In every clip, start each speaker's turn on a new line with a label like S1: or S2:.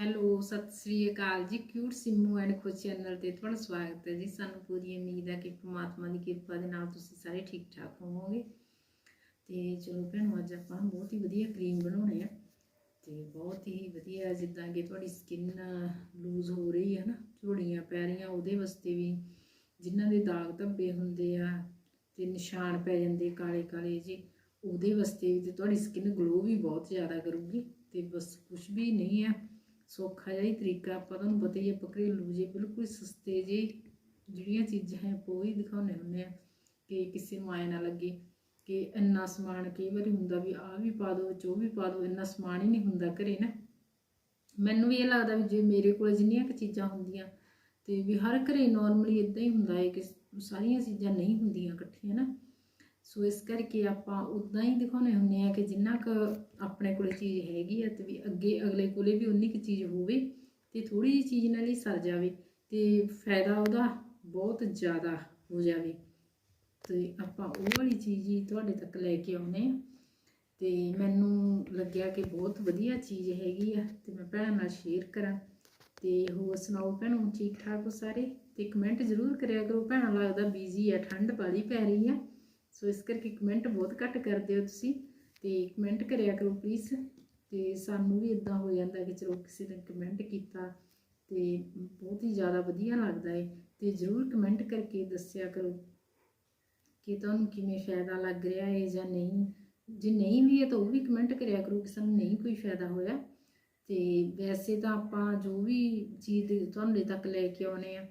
S1: Hello, ਸਤਿ ਸ੍ਰੀ ਅਕਾਲ ਜੀ। Cute Simmu and Khush channel ਤੇ ਤੁਹਾਡਾ ਸਵਾਗਤ ਹੈ ਜੀ। ਸਾਨੂੰ ਪੂਰੀ ਉਮੀਦ ਹੈ ਕਿ ਪ੍ਰਮਾਤਮਾ ਦੀ ਕਿਰਪਾ ਦੇ ਨਾਲ ਤੁਸੀਂ ਸਾਰੇ ਠੀਕ ਠਾਕ ਹੋਵੋਗੇ। ਤੇ ਚਲੋ ਭੈਣੋ, ਅੱਜ ਆਪਾਂ ਬਹੁਤ ਹੀ ਵਧੀਆ ਕਰੀਮ ਬਣਾਉਣੇ ਆ। ਤੇ ਬਹੁਤ ਹੀ ਵਧੀਆ ਜਿੱਦਾਂ ਕਿ ਤੁਹਾਡੀ ਸਕਿਨ ਲੂਜ਼ ਹੋ ਰਹੀ ਹੈ ਨਾ ਝੋੜੀਆਂ ਪੈ ਰਹੀਆਂ, ਉਹਦੇ ਵਾਸਤੇ ਵੀ ਜਿਨ੍ਹਾਂ ਦੇ ਦਾਗ ਧੱਬੇ ਹੁੰਦੇ ਆ ਤੇ ਨਿਸ਼ਾਨ ਪੈ ਜਾਂਦੇ ਕਾਲੇ ਕਾਲੇ ਜੀ, ਉਹਦੇ ਵਾਸਤੇ ਵੀ ਤੇ ਤੁਹਾਡੀ ਸਕਿਨ ਗਲੋ ਵੀ ਬਹੁਤ ਜ਼ਿਆਦਾ ਕਰੂਗੀ। ਤੇ ਬਸ ਕੁਝ ਵੀ ਨਹੀਂ ਹੈ ਸੌਖਾ ਜਿਹਾ ਹੀ ਤਰੀਕਾ ਆਪਾਂ ਤੁਹਾਨੂੰ ਪਤਾ ਹੀ ਹੈ ਘਰੇਲੂ ਜੇ ਬਿਲਕੁਲ ਸਸਤੇ ਜੇ ਜਿਹੜੀਆਂ ਚੀਜ਼ਾਂ ਹੈ, ਆਪਾਂ ਉਹ ਹੀ ਦਿਖਾਉਂਦੇ ਹੁੰਦੇ ਆ ਕਿ ਕਿਸੇ ਨੂੰ ਆਏ ਨਾ ਲੱਗੇ, ਕਿ ਇੰਨਾ ਸਮਾਨ ਕਈ ਵਾਰੀ ਹੁੰਦਾ ਵੀ ਆਹ ਵੀ ਪਾ ਦਿਓ ਜੋ ਵੀ ਪਾ ਦਿਓ, ਇੰਨਾ ਸਮਾਨ ਹੀ ਨਹੀਂ ਹੁੰਦਾ ਘਰੇ ਨਾ। ਮੈਨੂੰ ਵੀ ਇਹ ਲੱਗਦਾ ਵੀ ਜੇ ਮੇਰੇ ਕੋਲ ਜਿੰਨੀਆਂ ਕੁ ਚੀਜ਼ਾਂ ਹੁੰਦੀਆਂ ਤੇ ਵੀ ਹਰ ਘਰੇ ਨਾਰਮਲੀ ਇਦਾਂ ਹੀ ਹੁੰਦਾ ਹੈ ਕਿ ਸਾਰੀਆਂ ਚੀਜ਼ਾਂ ਨਹੀਂ ਹੁੰਦੀਆਂ ਇਕੱਠੀਆਂ ਨਾ। ਸੋ ਇਸ ਕਰਕੇ ਆਪਾਂ ਉਦਾਂ ਹੀ ਦਿਖਾਉਣੇ ਹੁੰਦੇ ਆ ਕਿ ਜਿੰਨਾ ਕੁ ਆਪਣੇ ਕੋਲੇ ਚੀਜ਼ ਹੈਗੀ ਆ ਤੇ ਵੀ ਅੱਗੇ ਅਗਲੇ ਕੋਲੇ ਵੀ ਉਨੀ ਕੁ ਚੀਜ਼ ਹੋਵੇ ਤੇ ਥੋੜੀ ਜਿਹੀ ਚੀਜ਼ ਨਾਲ ਹੀ ਸਰ ਜਾਵੇ ਤੇ ਫਾਇਦਾ ਉਹਦਾ ਬਹੁਤ ਜ਼ਿਆਦਾ ਹੋ ਜਾਵੇ। ਤੇ ਆਪਾਂ ਉਹ ਵਾਲੀ ਚੀਜ਼ ਹੀ ਤੁਹਾਡੇ ਤੱਕ ਲੈ ਕੇ ਆਉਨੇ ਆ ਤੇ ਮੈਨੂੰ ਲੱਗਿਆ ਕਿ ਬਹੁਤ ਵਧੀਆ ਚੀਜ਼ ਹੈਗੀ ਆ ਤੇ ਮੈਂ ਭੈਣਾਂ ਨਾਲ ਸ਼ੇਅਰ ਕਰਾਂ। ਤੇ ਹੋਰ ਸੁਣਾਓ ਭੈਣੋ ਠੀਕ ਠਾਕ ਹੋ ਸਾਰੇ? ਤੇ ਕਮੈਂਟ ਜ਼ਰੂਰ ਕਰਿਆ ਕਰੋ। ਭੈਣਾਂ ਲੱਗਦਾ ਬੀਜ਼ੀ ਆ, ਠੰਡ ਬਾਲੀ ਪੈ ਰਹੀ ਆ। ਸੋ ਇਸ ਕਰਕੇ ਕਮੈਂਟ ਬਹੁਤ ਘੱਟ ਕਰਦੇ ਹੋ ਤੁਸੀਂ ਤੇ ਕਮੈਂਟ ਕਰਿਆ ਕਰੋ ਪਲੀਜ਼ ਤੇ ਸਾਨੂੰ ਵੀ ਇਦਾਂ ਹੋ ਜਾਂਦਾ ਕਿ ਚਲੋ ਕਿਸੇ ਨੇ ਕਮੈਂਟ ਕੀਤਾ ਤੇ ਬਹੁਤ ਹੀ ਜ਼ਿਆਦਾ ਵਧੀਆ ਲੱਗਦਾ ਹੈ ਤੇ ਜ਼ਰੂਰ ਕਮੈਂਟ ਕਰਕੇ ਦੱਸਿਆ ਕਰੋ ਕਿ ਤੁਹਾਨੂੰ ਕਿਵੇਂ ਫਾਇਦਾ ਲੱਗ ਰਿਹਾ ਹੈ ਜਾਂ ਨਹੀਂ। ਜੇ ਨਹੀਂ ਵੀ ਹੈ ਤਾਂ ਉਹ ਵੀ ਕਮੈਂਟ ਕਰਿਆ ਕਰੋ ਕਿ ਸਾਨੂੰ ਨਹੀਂ ਕੋਈ ਫਾਇਦਾ ਹੋਇਆ। ਤੇ ਵੈਸੇ ਤਾਂ ਆਪਾਂ ਜੋ ਵੀ ਚੀਜ਼ ਤੁਹਾਡੇ ਤੱਕ ਲੈ ਕੇ ਆਉਨੇ ਆ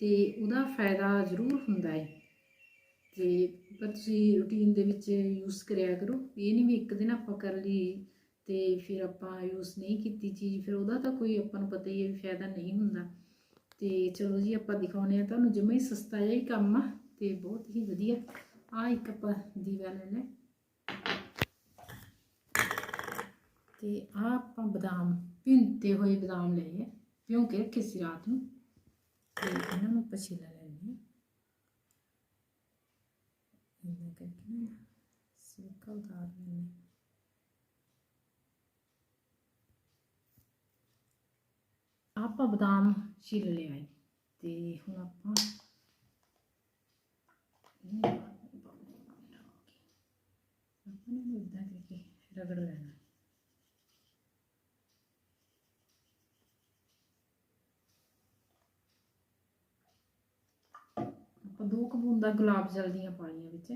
S1: ਤੇ ਉਹਦਾ ਫਾਇਦਾ ਜ਼ਰੂਰ ਹੁੰਦਾ ਹੈ। ਤੇ ਪਰ ਤੁਸੀਂ ਰੂਟੀਨ ਦੇ ਵਿੱਚ ਯੂਜ਼ ਕਰਿਆ ਕਰੋ। ਇਹ ਨਹੀਂ ਵੀ ਇੱਕ ਦਿਨ ਆਪਾਂ ਕਰ ਲਈ ਤੇ ਫਿਰ ਆਪਾਂ ਯੂਜ਼ ਨਹੀਂ ਕੀਤੀ ਚੀਜ਼, ਫਿਰ ਉਹਦਾ ਤਾਂ ਕੋਈ ਆਪਾਂ ਨੂੰ ਪਤਾ ਹੀ ਹੈ ਵੀ ਫਾਇਦਾ ਨਹੀਂ ਹੁੰਦਾ। ਤੇ ਚਲੋ ਜੀ, ਆਪਾਂ ਦਿਖਾਉਨੇ ਆ ਤੁਹਾਨੂੰ ਜਮਾ ਹੀ ਸਸਤਾ ਜਿਹਾ ਹੀ ਕੰਮ ਆ ਤੇ ਬਹੁਤ ਹੀ ਵਧੀਆ। ਆ ਇੱਕ ਆਪਾਂ ਦੀਵਾ ਲੈ ਲੈ ਤੇ ਆ ਆਪਾਂ ਬਦਾਮ ਭਿੰਤੇ ਹੋਏ ਬਦਾਮ ਲਏ ਆ, ਭਿਉਂ ਕੇ ਰੱਖੇ ਸੀ ਰਾਤ ਨੂੰ। ਤੇ ਇਹਨਾਂ ਨੂੰ ਪਛੀਲਾ ਛਿੱਲਾ ਲੈਣੇ ਕਰਕੇ ਨਾ ਸਿੱਕਾ ਉਤਾਰ ਲੈਣੇ। ਆਪਾਂ ਬਦਾਮ ਛਿੱਲ ਲਿਆ ਹੈ ਤੇ ਹੁਣ ਆਪਾਂ ਆਪਾਂ ਨੂੰ ਇਦਾਂ ਕਰਕੇ ਰਗੜ ਲੈਣਾ। ਆਪਾਂ ਦੋ ਕੁ ਬੂੰਦਾਂ ਗੁਲਾਬ ਜਲ ਦੀਆਂ ਪਾਣੀਆਂ ਵਿੱਚ।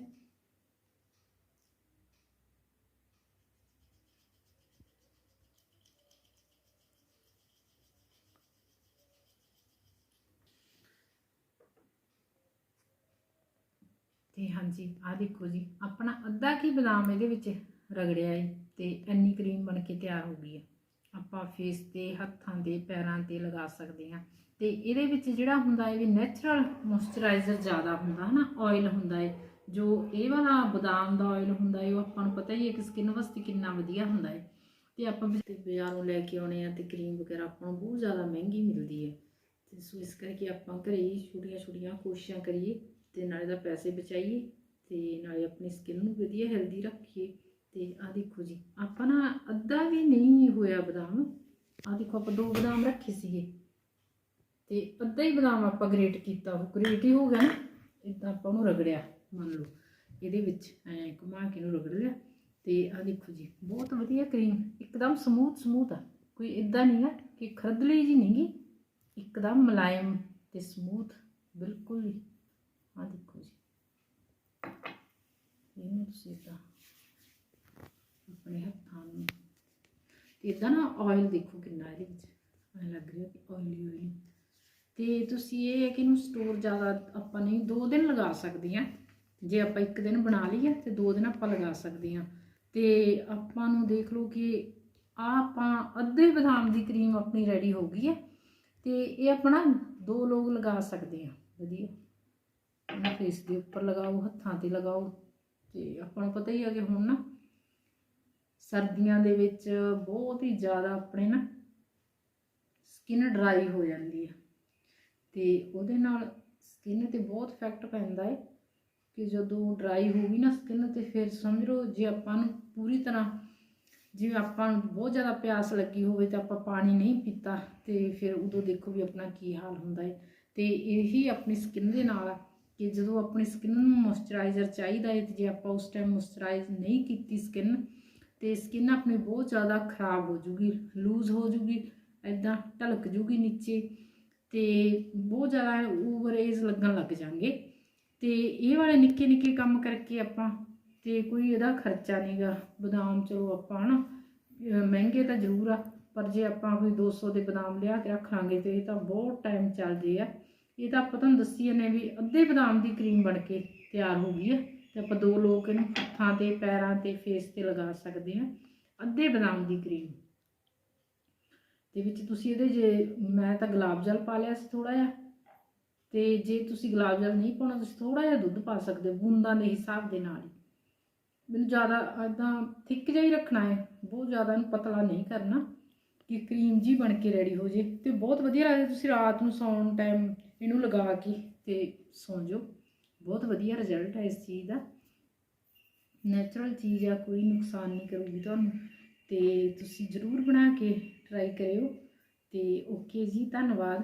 S1: ਤੇ ਹਾਂਜੀ ਆ ਦੇਖੋ ਜੀ, ਆਪਣਾ ਅੱਧਾ ਕੀ ਬਦਾਮ ਇਹਦੇ ਵਿੱਚ ਰਗੜਿਆ ਹੈ ਤੇ ਇੰਨੀ ਕਰੀਮ ਬਣ ਕੇ ਤਿਆਰ ਹੋ ਗਈ ਹੈ ਆਪਾਂ ਫੇਸ ਤੇ, ਹੱਥਾਂ ਤੇ, ਪੈਰਾਂ ਤੇ ਲਗਾ ਸਕਦੇ ਹਾਂ ਤੇ ਇਹਦੇ ਵਿੱਚ ਜਿਹੜਾ ਹੁੰਦਾ ਹੈ ਵੀ ਨੇਚਰਲ ਮੋਇਸਚਰਾਈਜ਼ਰ ਜ਼ਿਆਦਾ ਹੁੰਦਾ ਹੈ ਨਾ ਆਇਲ ਹੁੰਦਾ ਹੈ। ਜੋ ਇਹ ਵਾਲਾ ਬਦਾਮ ਦਾ ਆਇਲ ਹੁੰਦਾ ਹੈ, ਉਹ ਆਪਾਂ ਨੂੰ ਪਤਾ ਹੀ ਹੈ ਕਿ ਸਕਿਨ ਵਾਸਤੇ ਕਿੰਨਾ ਵਧੀਆ ਹੁੰਦਾ ਹੈ। ਤੇ ਆਪਾਂ ਵੀ ਤੇ ਬਾਜ਼ਾਰੋਂ ਲੈ ਕੇ ਆਉਣੇ ਆ ਤੇ ਕਰੀਮ ਵਗੈਰਾ ਆਪਾਂ ਨੂੰ ਬਹੁਤ ਜ਼ਿਆਦਾ ਮਹਿੰਗੀ ਮਿਲਦੀ ਹੈ। ਤੇ ਸੋ ਇਸ ਕਰਕੇ ਆਪਾਂ ਘਰੇ ਹੀ ਛੋਟੀਆਂ ਛੋਟੀਆਂ ਕੋਸ਼ਿਸ਼ਾਂ ਕਰੀਏ ਤੇ ਨਾਲੇ ਦਾ ਪੈਸੇ ਬਚਾਈਏ ਤੇ ਨਾਲੇ ਆਪਣੀ ਸਕਿਨ ਨੂੰ ਵਧੀਆ ਹੈਲਦੀ ਰੱਖੀਏ। ਤੇ ਆ ਦੇਖੋ ਜੀ, ਆਪਾਂ ਨਾ ਅੱਧਾ ਵੀ ਨਹੀਂ ਹੋਇਆ ਬਦਾਮ। ਆ ਦੇਖੋ, ਆਪਾਂ ਦੋ ਬਦਾਮ ਰੱਖੇ ਸੀਗੇ। ਤੇ ਅੱਧਾ ਹੀ ਬਦਾਮ ਆਪਾਂ ਗ੍ਰੇਟ ਕੀਤਾ, ਉਹ ਗ੍ਰੇਟ ਹੀ ਹੋ ਗਿਆ ਨਾ ਇਦਾਂ ਆਪਾਂ ਉਹਨੂੰ ਰਗੜਿਆ, ਮੰਨ ਲਓ। ਇਹਦੇ ਵਿੱਚ ਐ ਘੁਮਾ ਕੇ ਨੂੰ ਰਗੜ ਲਿਆ। ਤੇ ਆ ਦੇਖੋ ਜੀ, ਬਹੁਤ ਵਧੀਆ ਕਰੀਮ ਇੱਕਦਮ ਸਮੂਥ ਸਮੂਥ ਆ। ਕੋਈ ਇਦਾਂ ਨਹੀਂ ਆ ਕਿ ਖਰਦਲੀ ਜੀ ਨਹੀਂਗੀ ਇੱਕਦਮ ਮੁਲਾਇਮ ਤੇ ਸਮੂਥ ਬਿਲਕੁਲ ਹੀ। ਆ ਦੇਖੋ ਜੀ। ਇਹਨੂੰ ਤੁਸੀਂ ਏਦਾਂ ਆਪਣੇ ਹੱਥਾਂ ਨੂੰ, ਤੇ ਇਦਾਂ ਨਾ ਆਇਲ ਦੇਖੋ ਕਿੰਨਾ ਇਹਦੇ ਵਿੱਚ, ਐ ਲੱਗ ਰਿਹਾ ਕਿ ਆਇਲੀ ਆਇਲੀ ਤੇ ਤੁਸੀਂ ਇਹ ਹੈ ਕਿ ਇਹਨੂੰ ਸਟੋਰ ਜ਼ਿਆਦਾ ਆਪਾਂ ਨਹੀਂ, ਦੋ ਦਿਨ ਲਗਾ ਸਕਦੇ ਆ ਜੇ ਆਪਾਂ ਇੱਕ ਦਿਨ ਬਣਾ ਲਈਏ ਤੇ ਦੋ ਦਿਨ ਆਪਾਂ ਲਗਾ ਸਕਦੇ ਆ ਤੇ ਆਪਾਂ ਨੂੰ ਦੇਖ ਲਓ ਕਿ ਆ ਆਪਾਂ ਅੱਧੇ ਬਦਾਮ ਦੀ ਕਰੀਮ ਆਪਣੀ ਰੈਡੀ ਹੋ ਗਈ ਹੈ। ਤੇ ਇਹ ਆਪਣਾ ਦੋ ਲੋਕ ਲਗਾ ਸਕਦੇ ਆ ਵਧੀਆ। ਇਹਨਾਂ ਫੇਸ ਦੇ ਉੱਪਰ ਲਗਾਓ, ਹੱਥਾਂ ਤੇ ਲਗਾਓ। ਤੇ ਆਪਾਂ ਨੂੰ ਪਤਾ ਹੀ ਹੈ ਕਿ ਹੁਣ ਨਾ ਸਰਦੀਆਂ ਦੇ ਵਿੱਚ ਬਹੁਤ ਹੀ ਜ਼ਿਆਦਾ ਆਪਣੇ ਨਾ ਸਕਿਨ ਡਰਾਈ ਹੋ ਜਾਂਦੀ ਹੈ। ਤੇ ਉਹਦੇ ਨਾਲ ਸਕਿਨ ਤੇ ਬਹੁਤ ਇਫੈਕਟ ਪੈਂਦਾ ਹੈ ਕਿ ਜਦੋਂ ਡਰਾਈ ਹੋ ਗਈ ਨਾ ਸਕਿਨ ਤੇ ਫਿਰ ਸਮਝ ਲਓ ਜੇ ਆਪਾਂ ਨੂੰ ਪੂਰੀ ਤਰ੍ਹਾਂ ਜਿਵੇਂ ਆਪਾਂ ਨੂੰ ਬਹੁਤ ਜ਼ਿਆਦਾ ਪਿਆਸ ਲੱਗੀ ਹੋਵੇ ਤੇ ਆਪਾਂ ਪਾਣੀ ਨਹੀਂ ਪੀਤਾ ਤੇ ਫਿਰ ਉਦੋਂ ਦੇਖੋ ਵੀ ਆਪਣਾ ਕੀ ਹਾਲ ਹੁੰਦਾ ਹੈ। ਤੇ ਇਹੀ ਆਪਣੀ ਸਕਿਨ ਦੇ ਨਾਲ ਆ ਕਿ ਜਦੋਂ ਆਪਣੀ ਸਕਿਨ ਨੂੰ ਮੋਇਸਚਰਾਈਜ਼ਰ ਚਾਹੀਦਾ ਹੈ ਤੇ ਜੇ ਆਪਾਂ ਉਸ ਟਾਈਮ ਮੋਇਸਚਰਾਈਜ਼ ਨਹੀਂ ਕੀਤੀ ਸਕਿਨ ਤੇ ਸਕਿਨ ਆਪਣੀ ਬਹੁਤ ਜ਼ਿਆਦਾ ਖਰਾਬ ਹੋ ਜੂਗੀ ਲੂਜ਼ ਹੋ ਜੂਗੀ ਐਦਾਂ ਢਲਕ ਜੂਗੀ ਨੀਚੇ ਤੇ ਬਹੁਤ ਜ਼ਿਆਦਾ ਓਵਰੇਜ ਲੱਗਣ ਲੱਗ ਜਾਣਗੇ। ਤੇ ਇਹ ਵਾਲੇ ਨਿੱਕੇ ਨਿੱਕੇ ਕੰਮ ਕਰਕੇ ਆਪਾਂ ਤੇ ਕੋਈ ਇਹਦਾ ਖਰਚਾ ਨਹੀਂਗਾ। ਬਦਾਮ ਚਲੋ ਆਪਾਂ ਹਨਾ, ਅਹ ਮਹਿੰਗੇ ਤਾਂ ਜ਼ਰੂਰ ਆ, ਪਰ ਜੇ ਆਪਾਂ ਕੋਈ 200 ਦੇ ਬਦਾਮ ਲਿਆ ਕੇ ਰੱਖ ਲਾਂਗੇ ਤੇ ਇਹ ਤਾਂ ਬਹੁਤ ਟਾਈਮ ਚੱਲਦੇ ਆ। ਇਹ ਤਾਂ ਆਪਾਂ ਤੁਹਾਨੂੰ ਦੱਸੀ ਨੇ ਵੀ ਅੱਧੇ ਬਦਾਮ ਦੀ ਕਰੀਮ ਬਣ ਕੇ ਤਿਆਰ ਹੋ ਗਈ ਆ ਤੇ ਆਪਾਂ ਦੋ ਲੋਕ ਇਹਨੂੰ ਹੱਥਾਂ ਤੇ, ਪੈਰਾਂ ਤੇ ਫੇਸ ਤੇ ਲਗਾ ਸਕਦੇ ਆ। ਅੱਧੇ ਬਦਾਮ ਦੀ ਕਰੀਮ ਦੇ ਵਿੱਚ ਤੁਸੀਂ ਇਹਦੇ ਜੇ, ਮੈਂ ਤਾਂ ਗੁਲਾਬ ਜਲ ਪਾ ਲਿਆ ਸੀ ਥੋੜਾ ਜਿਹਾ। ਤੇ ਜੇ ਤੁਸੀਂ ਗੁਲਾਬ ਜਲ ਨਹੀਂ ਪਾਉਣਾ, ਤੁਸੀਂ ਥੋੜਾ ਜਿਹਾ ਦੁੱਧ ਪਾ ਸਕਦੇ ਹੋ, ਬੂੰਦਾਂ ਦੇ ਹਿਸਾਬ ਦੇ ਨਾਲ ਮੈਨੂੰ ਜ਼ਿਆਦਾ ਇਦਾਂ ਥਿੱਕ ਜਿਹਾ ਹੀ ਰੱਖਣਾ ਹੈ। ਬਹੁਤ ਜ਼ਿਆਦਾ ਇਹਨੂੰ ਪਤਲਾ ਨਹੀਂ ਕਰਨਾ ਕਿ ਕਰੀਮ ਜੀ ਬਣ ਕੇ ਰੈਡੀ ਹੋ ਜੇ। ਤੇ ਬਹੁਤ ਵਧੀਆ ਲੱਗਦਾ ਤੁਸੀਂ ਰਾਤ ਨੂੰ ਸੌਣ ਟਾਈਮ ਇਹਨੂੰ ਲਗਾ ਕੇ ਤੇ ਸੌਂ ਜਾਓ। ਬਹੁਤ ਵਧੀਆ ਰਿਜ਼ਲਟ ਹੈ ਇਸ ਚੀਜ਼ ਦਾ। ਨੈਚੁਰਲ ਚੀਜ਼ ਆ, ਕੋਈ ਨੁਕਸਾਨ ਨਹੀਂ ਕਰੂਗੀ ਤੁਹਾਨੂੰ। ਤੇ ਤੁਸੀਂ ਜ਼ਰੂਰ ਬਣਾ ਕੇ ਟਰਾਈ ਕਰਿਓ ਤੇ ਓਕੇ ਜੀ ਧੰਨਵਾਦ।